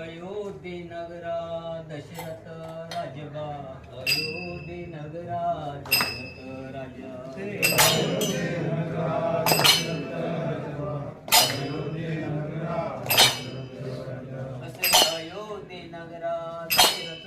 अयोध्ये नगरा दशरथ राजबा अयोध्ये नगर दशरथ राजा असे अयोध्ये नगरा दशरथ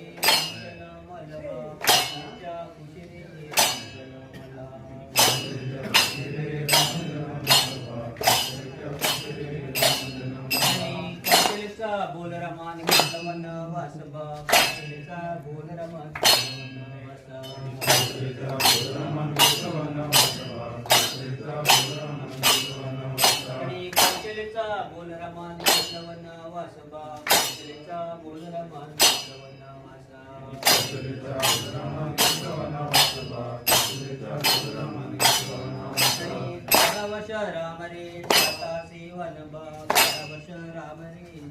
बोल वासबा बोल आणि बोल रमान वासबा कौशल्याचा बोल रमान वन वासा राम रे सेवन राम रे.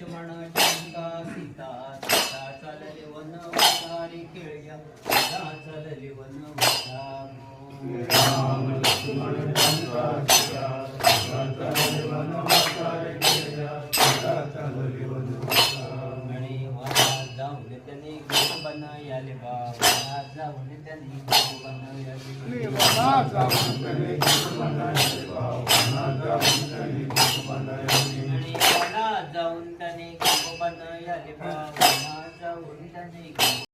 लक्ष्मण जानिका सीता सीता चालले वन खेळ्या सीता चालले वन राम लक्ष्मण जानिका सीता सीता चालले वन खेळ्या सीता चालले वन आणि वनात जाऊन त्यांनी गोप बनयाले बा. वनात जाऊन त्यांनी गोप बनयाले आणि वनात जाऊन त्यांनी गोप बनयाले Hare Hare uh,